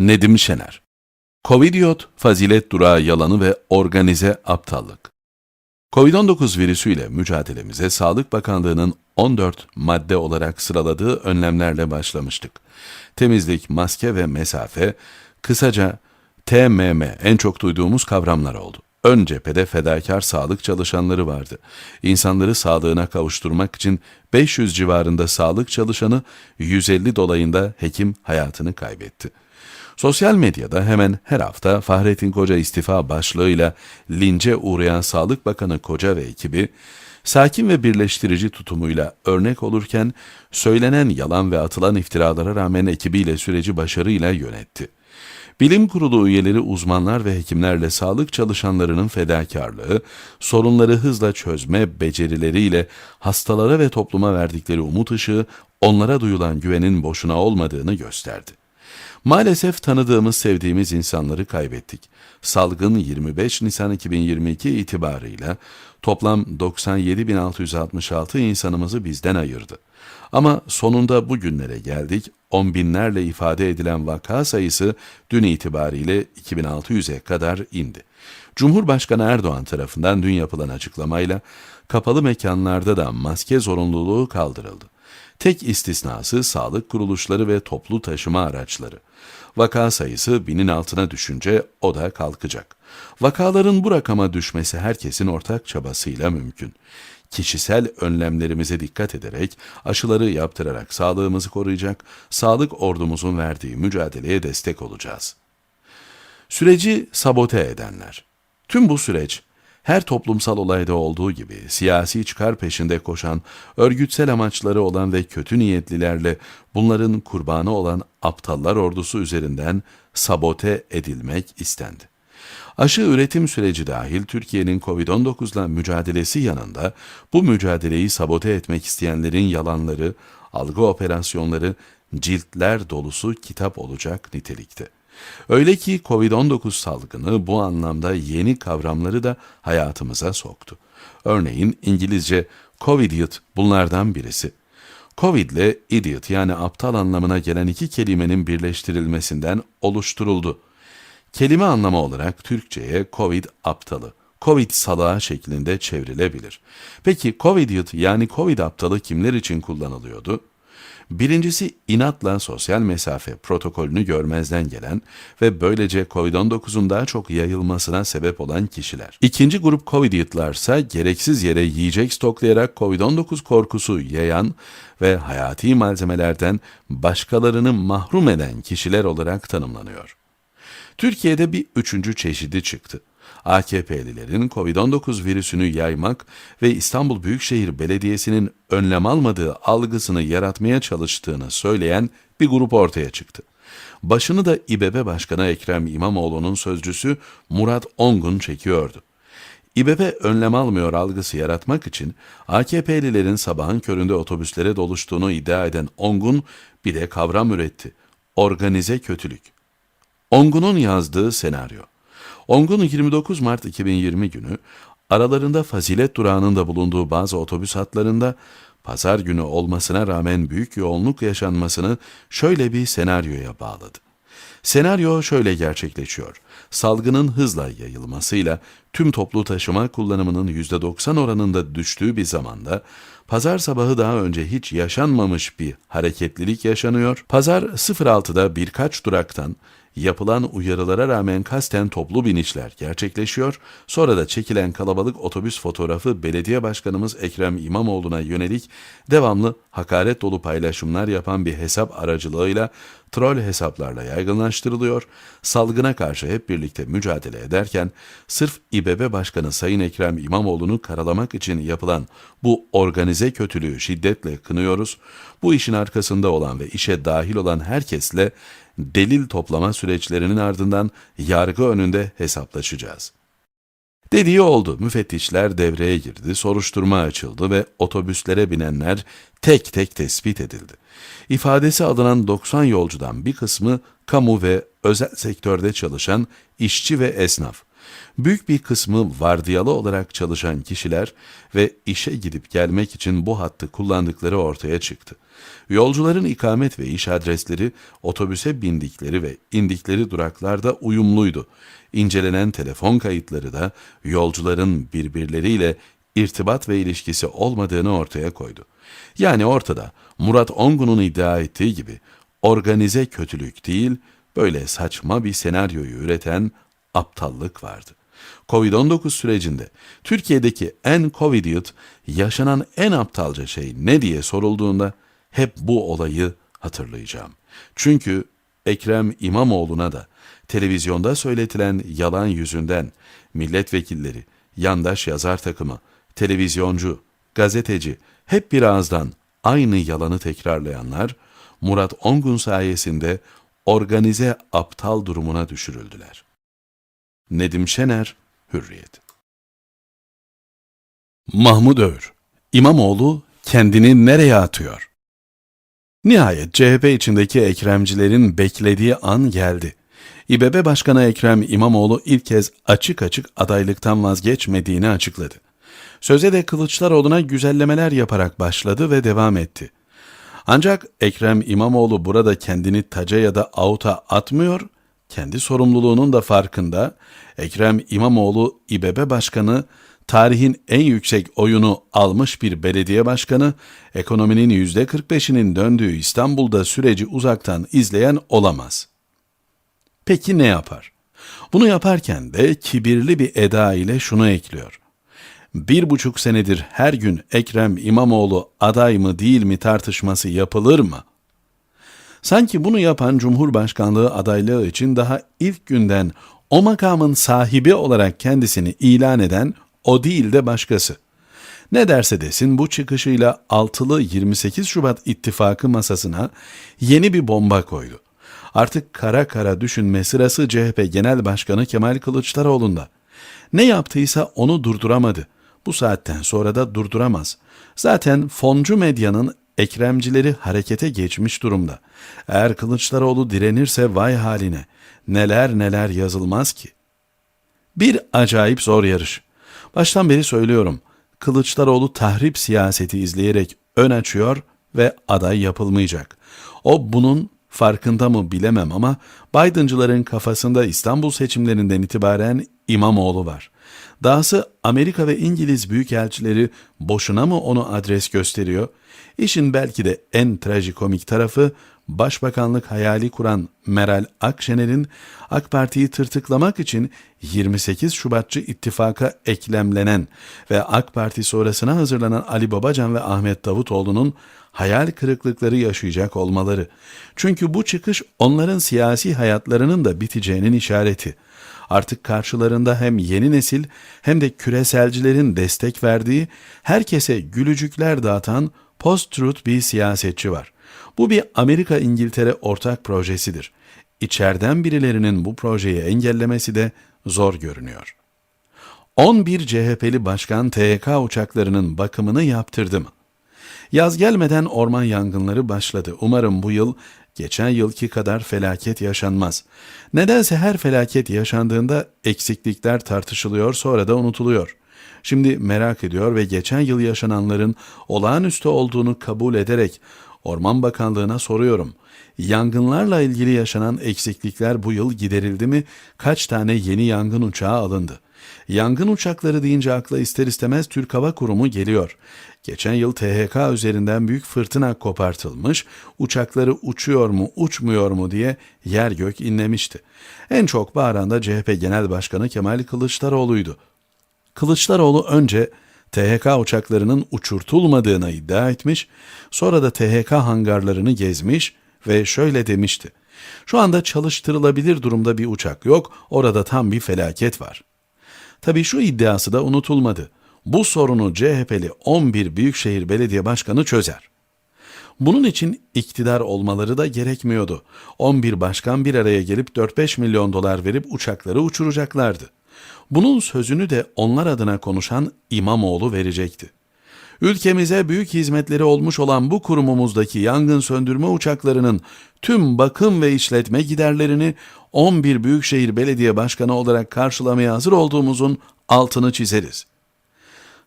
Nedim Şener Covidiot, fazilet durağı yalanı ve organize aptallık. Covid-19 virüsüyle mücadelemize Sağlık Bakanlığı'nın 14 madde olarak sıraladığı önlemlerle başlamıştık. Temizlik, maske ve mesafe, kısaca TMM en çok duyduğumuz kavramlar oldu. Ön cephede fedakar sağlık çalışanları vardı. İnsanları sağlığına kavuşturmak için 500 civarında sağlık çalışanı, 150 dolayında hekim hayatını kaybetti. Sosyal medyada hemen her hafta Fahrettin Koca istifa başlığıyla lince uğrayan Sağlık Bakanı Koca ve ekibi, sakin ve birleştirici tutumuyla örnek olurken söylenen yalan ve atılan iftiralara rağmen ekibiyle süreci başarıyla yönetti. Bilim kurulu üyeleri uzmanlar ve hekimlerle sağlık çalışanlarının fedakarlığı, sorunları hızla çözme becerileriyle hastalara ve topluma verdikleri umut ışığı onlara duyulan güvenin boşuna olmadığını gösterdi. Maalesef tanıdığımız, sevdiğimiz insanları kaybettik. Salgın 25 Nisan 2022 itibarıyla toplam 97.666 insanımızı bizden ayırdı. Ama sonunda bugünlere geldik, on binlerle ifade edilen vaka sayısı dün itibariyle 2600'e kadar indi. Cumhurbaşkanı Erdoğan tarafından dün yapılan açıklamayla kapalı mekanlarda da maske zorunluluğu kaldırıldı. Tek istisnası sağlık kuruluşları ve toplu taşıma araçları. Vaka sayısı binin altına düşünce o da kalkacak. Vakaların bu rakama düşmesi herkesin ortak çabasıyla mümkün. Kişisel önlemlerimize dikkat ederek, aşıları yaptırarak sağlığımızı koruyacak, sağlık ordumuzun verdiği mücadeleye destek olacağız. Süreci sabote edenler. Tüm bu süreç her toplumsal olayda olduğu gibi siyasi çıkar peşinde koşan, örgütsel amaçları olan ve kötü niyetlilerle bunların kurbanı olan aptallar ordusu üzerinden sabote edilmek istendi. Aşı üretim süreci dahil Türkiye'nin Covid-19'la mücadelesi yanında bu mücadeleyi sabote etmek isteyenlerin yalanları, algı operasyonları ciltler dolusu kitap olacak nitelikte. Öyle ki Covid-19 salgını bu anlamda yeni kavramları da hayatımıza soktu. Örneğin İngilizce Covidiot bunlardan birisi. Covid ile idiot yani aptal anlamına gelen iki kelimenin birleştirilmesinden oluşturuldu. Kelime anlamı olarak Türkçe'ye Covid aptalı, Covid salağı şeklinde çevrilebilir. Peki Covidiot yani Covid aptalı kimler için kullanılıyordu? Birincisi inatla sosyal mesafe protokolünü görmezden gelen ve böylece COVID-19'un daha çok yayılmasına sebep olan kişiler. İkinci grup COVID'yıtlarsa gereksiz yere yiyecek stoklayarak COVID-19 korkusu yayan ve hayati malzemelerden başkalarını mahrum eden kişiler olarak tanımlanıyor. Türkiye'de bir üçüncü çeşidi çıktı. AKP'lilerin COVID-19 virüsünü yaymak ve İstanbul Büyükşehir Belediyesi'nin önlem almadığı algısını yaratmaya çalıştığını söyleyen bir grup ortaya çıktı. Başını da İBB Başkanı Ekrem İmamoğlu'nun sözcüsü Murat Ongun çekiyordu. İBB önlem almıyor algısı yaratmak için AKP'lilerin sabahın köründe otobüslere doluştuğunu iddia eden Ongun bir de kavram üretti. Organize kötülük. Ongun'un yazdığı senaryo. Ongun 29 Mart 2020 günü aralarında fazilet durağının da bulunduğu bazı otobüs hatlarında pazar günü olmasına rağmen büyük yoğunluk yaşanmasını şöyle bir senaryoya bağladı. Senaryo şöyle gerçekleşiyor. Salgının hızla yayılmasıyla tüm toplu taşıma kullanımının %90 oranında düştüğü bir zamanda pazar sabahı daha önce hiç yaşanmamış bir hareketlilik yaşanıyor. Pazar 06'da birkaç duraktan yapılan uyarılara rağmen kasten toplu binişler gerçekleşiyor, sonra da çekilen kalabalık otobüs fotoğrafı belediye başkanımız Ekrem İmamoğlu'na yönelik devamlı hakaret dolu paylaşımlar yapan bir hesap aracılığıyla troll hesaplarla yaygınlaştırılıyor, salgına karşı hep birlikte mücadele ederken sırf İBB Başkanı Sayın Ekrem İmamoğlu'nu karalamak için yapılan bu organize kötülüğü şiddetle kınıyoruz. Bu işin arkasında olan ve işe dahil olan herkesle delil toplama süreçlerinin ardından yargı önünde hesaplaşacağız. Dediği oldu. Müfettişler devreye girdi, soruşturma açıldı ve otobüslere binenler tek tek tespit edildi. İfadesi alınan 90 yolcudan bir kısmı kamu ve özel sektörde çalışan işçi ve esnaf. Büyük bir kısmı vardiyalı olarak çalışan kişiler ve işe gidip gelmek için bu hattı kullandıkları ortaya çıktı. Yolcuların ikamet ve iş adresleri otobüse bindikleri ve indikleri duraklarda uyumluydu. İncelenen telefon kayıtları da yolcuların birbirleriyle irtibat ve ilişkisi olmadığını ortaya koydu. Yani ortada Murat Ongun'un iddia ettiği gibi organize kötülük değil, böyle saçma bir senaryoyu üreten aptallık vardı. Covid-19 sürecinde Türkiye'deki en Covidiot, yaşanan en aptalca şey ne diye sorulduğunda hep bu olayı hatırlayacağım. Çünkü Ekrem İmamoğlu'na da televizyonda söyletilen yalan yüzünden milletvekilleri, yandaş yazar takımı, televizyoncu, gazeteci hep bir ağızdan aynı yalanı tekrarlayanlar Murat Ongun sayesinde organize aptal durumuna düşürüldüler. Nedim Şener, Hürriyet Mahmud Övür İmamoğlu kendini nereye atıyor? Nihayet CHP içindeki Ekremcilerin beklediği an geldi. İBB Başkanı Ekrem İmamoğlu ilk kez açık açık adaylıktan vazgeçmediğini açıkladı. Söze de Kılıçdaroğlu'na güzellemeler yaparak başladı ve devam etti. Ancak Ekrem İmamoğlu burada kendini taca ya da avuta atmıyor, kendi sorumluluğunun da farkında. Ekrem İmamoğlu İBB Başkanı, tarihin en yüksek oyunu almış bir belediye başkanı, ekonominin yüzde 45'inin döndüğü İstanbul'da süreci uzaktan izleyen olamaz. Peki ne yapar? Bunu yaparken de kibirli bir eda ile şunu ekliyor. Bir buçuk senedir her gün Ekrem İmamoğlu aday mı değil mi tartışması yapılır mı? Sanki bunu yapan Cumhurbaşkanlığı adaylığı için daha ilk günden o makamın sahibi olarak kendisini ilan eden o değil de başkası. Ne derse desin bu çıkışıyla altılı 28 Şubat ittifakı masasına yeni bir bomba koydu. Artık kara kara düşünme sırası CHP Genel Başkanı Kemal Kılıçdaroğlu'nda. Ne yaptıysa onu durduramadı. Bu saatten sonra da durduramaz. Zaten foncu medyanın Ekremcileri harekete geçmiş durumda. Eğer Kılıçdaroğlu direnirse vay haline. Neler neler yazılmaz ki. Bir acayip zor yarış. Baştan beri söylüyorum. Kılıçdaroğlu tahrip siyaseti izleyerek ön açıyor ve aday yapılmayacak. O bunun farkında mı bilemem ama Biden'cıların kafasında İstanbul seçimlerinden itibaren İmamoğlu var. Dahası Amerika ve İngiliz büyükelçileri boşuna mı onu adres gösteriyor? İşin belki de en trajikomik tarafı başbakanlık hayali kuran Meral Akşener'in AK Parti'yi tırtıklamak için 28 Şubatçı ittifaka eklemlenen ve AK Parti sonrasına hazırlanan Ali Babacan ve Ahmet Davutoğlu'nun hayal kırıklıkları yaşayacak olmaları. Çünkü bu çıkış onların siyasi hayatlarının da biteceğinin işareti. Artık karşılarında hem yeni nesil hem de küreselcilerin destek verdiği, herkese gülücükler dağıtan post-truth bir siyasetçi var. Bu bir Amerika-İngiltere ortak projesidir. İçeriden birilerinin bu projeyi engellemesi de zor görünüyor. 11 CHP'li başkan TYK uçaklarının bakımını yaptırdı mı? Yaz gelmeden orman yangınları başladı. Umarım bu yıl geçen yılki kadar felaket yaşanmaz. Nedense her felaket yaşandığında eksiklikler tartışılıyor sonra da unutuluyor. Şimdi merak ediyor ve geçen yıl yaşananların olağanüstü olduğunu kabul ederek Orman Bakanlığı'na soruyorum. Yangınlarla ilgili yaşanan eksiklikler bu yıl giderildi mi? Kaç tane yeni yangın uçağı alındı? Yangın uçakları deyince akla ister istemez Türk Hava Kurumu geliyor. Geçen yıl THK üzerinden büyük fırtına kopartılmış, uçakları uçuyor mu uçmuyor mu diye yer gök inlemişti. En çok bağıran da CHP Genel Başkanı Kemal Kılıçdaroğlu'ydu. Kılıçdaroğlu önce THK uçaklarının uçurtulmadığına iddia etmiş, sonra da THK hangarlarını gezmiş ve şöyle demişti. Şu anda çalıştırılabilir durumda bir uçak yok, orada tam bir felaket var. Tabii şu iddiası da unutulmadı. Bu sorunu CHP'li 11 Büyükşehir Belediye Başkanı çözer. Bunun için iktidar olmaları da gerekmiyordu. 11 başkan bir araya gelip 4-5 milyon dolar verip uçakları uçuracaklardı. Bunun sözünü de onlar adına konuşan İmamoğlu verecekti. Ülkemize büyük hizmetleri olmuş olan bu kurumumuzdaki yangın söndürme uçaklarının tüm bakım ve işletme giderlerini 11 Büyükşehir Belediye Başkanı olarak karşılamaya hazır olduğumuzun altını çizeriz.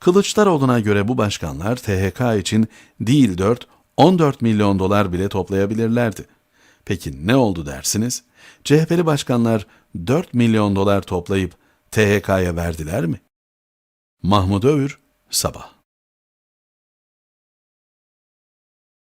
Kılıçdaroğlu'na göre bu başkanlar THK için değil 4, 14 milyon dolar bile toplayabilirlerdi. Peki ne oldu dersiniz? CHP'li başkanlar 4 milyon dolar toplayıp THK'ya verdiler mi? Mahmut Övür, Sabah